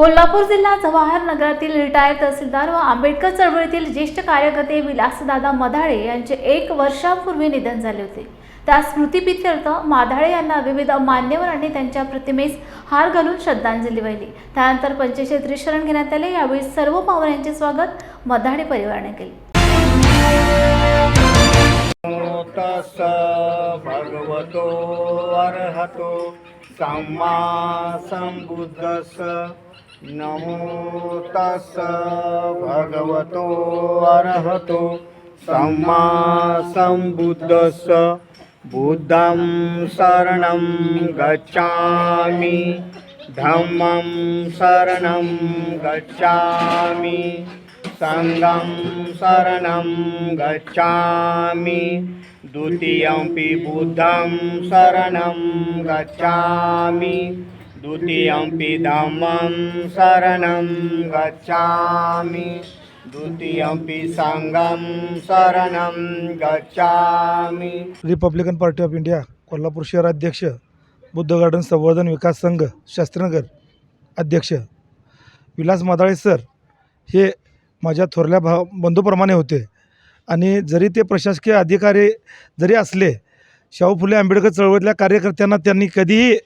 कोल्हापूर जिल्हा जवाहर नगरातील रिटायर तहसीलदार व आंबेडकर चळवळीतील ज्येष्ठ कार्यकर्ते विलासदादा मधाळे यांचे एक वर्षापूर्वी निधन झाले होते. त्या स्मृतिप्रित्यर्थ माधाळे यांना विविध मान्यवरांनी त्यांच्या प्रतिमेस हार घालून श्रद्धांजली वाहिली. त्यानंतर पंचक्षेत्री शरण घेण्यात आले. यावेळी सर्व पाहुण्यांचे स्वागत मधाळे परिवाराने केले. भगवतो अर्हतो सम्मा सम्बुद्धस। नमो तस् भगवतो अर्हतो। सम्मा सम्बुद्धस। बुद्धं शरणं गच्छामि। धम्मं शरणं गच्छामि। सङ्गं शरणं गच्छामि। द्वितीयमपि बुद्धं शरणं गच्छामि। द्वितीयमपि धम्मं शरणं गच्छामि। द्वितीयमपि सङ्गं शरणं गच्छामि। Republican Party of India Kolhapur शहर अध्यक्ष बुद्ध गार्डन संवर्धन विकास संघ शास्त्रीनगर अध्यक्ष विलास मादाळे सर हे माझ्या थोरल्या भाव बंधूप्रमाणे होते. आणि जरी ते प्रशासकीय अधिकारी जरी असले शाहू फुले आंबेडकर चळवळीतल्या कार्यकर्त्यांना त्यांनी कधीही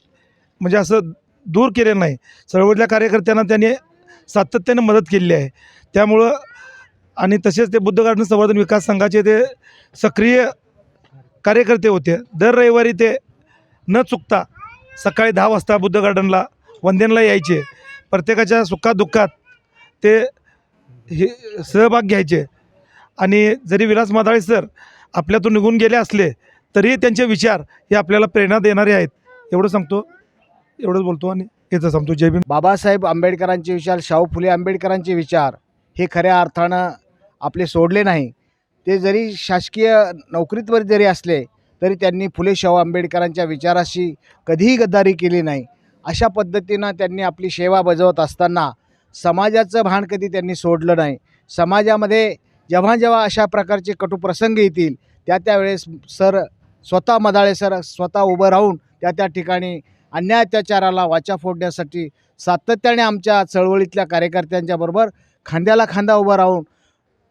म्हणजे असं दूर केले नाही. चळवळीतल्या कार्यकर्त्यांना त्यांनी सातत्याने मदत केलेली आहे. त्यामुळं आणि तसेच ते बुद्ध गार्डन संवर्धन विकास संघाचे ते सक्रिय कार्यकर्ते होते. दर रविवारी ते न चुकता सकाळी दहा वाजता बुद्ध गार्डनला वंदनला यायचे. प्रत्येकाच्या सुखादुःखात ते हे सहभाग घ्यायचे. आणि जरी विलास मादाळे सर आपल्यातून निघून गेले असले तरी त्यांचे विचार हे आपल्याला प्रेरणा देणारे आहेत. एवढं सांगतो. एवढंच बोलतो आणि हेच सांगतो. जय भीम. बाबासाहेब आंबेडकरांचे विचार शाहू फुले आंबेडकरांचे विचार हे खऱ्या अर्थानं आपले सोडले नाही. ते जरी शासकीय नोकरीतवर जरी असले तरी त्यांनी फुले शाहू आंबेडकरांच्या विचाराशी कधीही गद्दारी केली नाही. अशा पद्धतीनं त्यांनी आपली सेवा बजावत असताना समाजाचं भान कधी त्यांनी सोडलं नाही. समाजामध्ये जेव्हा जेव्हा अशा प्रकारचे कटू प्रसंग येतील त्या त्यावेळेस सर स्वतः मदाळे सर स्वतः उभं राहून त्या त्या ठिकाणी अन्याय अत्याचाराला वाचा फोडण्यासाठी सातत्याने आमच्या चळवळीतल्या कार्यकर्त्यांच्या बरोबर खांद्याला खांदा उभं राहून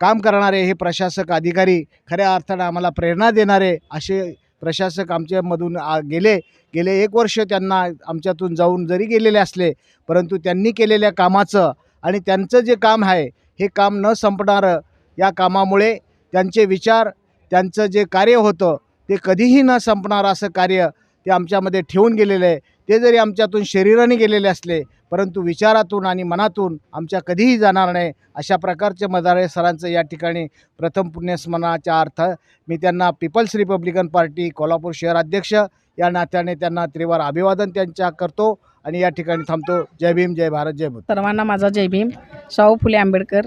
काम करणारे हे प्रशासक अधिकारी खऱ्या अर्थानं आम्हाला प्रेरणा देणारे असे प्रशासक आमच्यामधून आ गेले गेले एक वर्ष त्यांना आमच्यातून जाऊन जरी गेलेले असले परंतु त्यांनी केलेल्या कामाचं आणि त्यांचं जे काम आहे हे काम न संपणारं या कामामुळे त्यांचे विचार त्यांचं जे कार्य होतं ते कधीही न संपणारं असं कार्य ते आमच्यामध्ये ठेवून गेलेलं आहे. ते जरी आमच्यातून शरीराने गेलेले असले परंतु विचारातून आणि मनातून आमच्या कधीही जाणार नाही अशा प्रकारचे मदारे सरांचं या ठिकाणी प्रथम पुण्यस्मरणाच्या अर्थ मी त्यांना पीपल्स रिपब्लिकन पार्टी कोल्हापूर शहर अध्यक्ष या नात्याने त्यांना त्रिवार अभिवादन त्यांच्या करतो आणि या ठिकाणी थांबतो. जय भीम जय भारत जय भूत सर्वांना माझा जय भीम. शाहू फुले आंबेडकर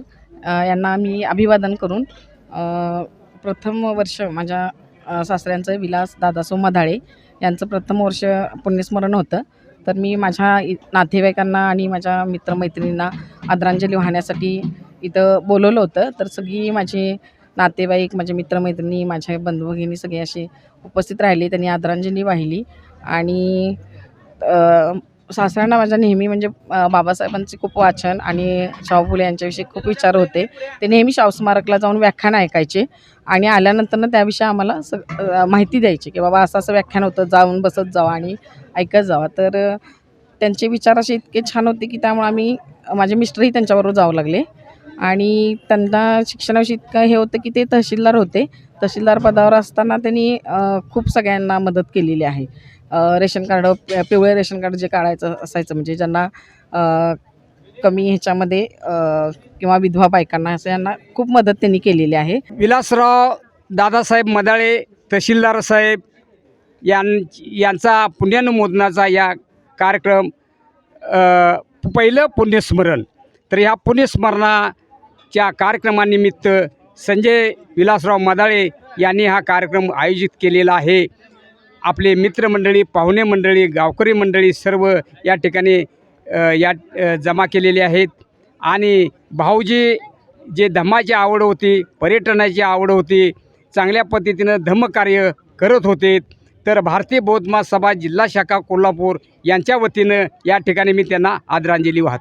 यांना मी अभिवादन करून प्रथम वर्ष माझ्या सासऱ्यांचं विलास दादासो मधाळे यांचं प्रथम वर्ष पुण्यस्मरण होतं. तर मी माझ्या इ नातेवाईकांना आणि माझ्या मित्रमैत्रिणींना आदरांजली वाहण्यासाठी इथं बोलवलं होतं. तर सगळी माझे नातेवाईक माझे मित्रमैत्रिणी माझ्या बंधू भगिनी सगळे असे उपस्थित राहिले त्यांनी आदरांजली वाहिली. आणि सासऱ्यांना माझ्या नेहमी म्हणजे बाबासाहेबांचे खूप वाचन आणि शाहू फुले यांच्याविषयी खूप विचार होते. ते नेहमी शाहू स्मारकला जाऊन व्याख्यान ऐकायचे आणि आल्यानंतर त्याविषयी आम्हाला स माहिती द्यायची की बाबा असं असं व्याख्यान होतं जाऊन बसत जावा आणि ऐकत जावा. तर त्यांचे विचार असे इतके छान होते की त्यामुळे आम्ही माझे मिस्टरही त्यांच्याबरोबर जावं लागले. आणि त्यांना शिक्षणाविषयी इतकं हे होतं की ते तहसीलदार होते. तहसीलदार पदावर असताना त्यांनी खूप सगळ्यांना मदत केलेली आहे. रेशन कार्ड पिवळे रेशन कार्ड जे काढायचं असायचं म्हणजे ज्यांना कमी ह्याच्यामध्ये किंवा विधवा बायकांना असं यांना खूप मदत त्यांनी केलेली आहे. विलासराव दादासाहेब मदाळे तहसीलदार साहेब यां यांचा पुण्यानुमोदनाचा या कार्यक्रम पहिलं पुण्यस्मरण. तर ह्या पुण्यस्मरणाच्या कार्यक्रमानिमित्त संजय विलासराव मदाळे यांनी हा कार्यक्रम आयोजित केलेला आहे. आपले मित्रमंडळी पाहुणे मंडळी गावकरी मंडळी सर्व या ठिकाणी या जमा केलेले आहेत. आणि भाऊजी जे धम्माची आवड होती पर्यटनाची आवड होती चांगल्या पद्धतीनं धम्मकार्य करत होते. तर भारतीय बौद्ध महासभा जिल्हा शाखा कोल्हापूर यांच्या वतीनं या ठिकाणी मी त्यांना आदरांजली वाहतो.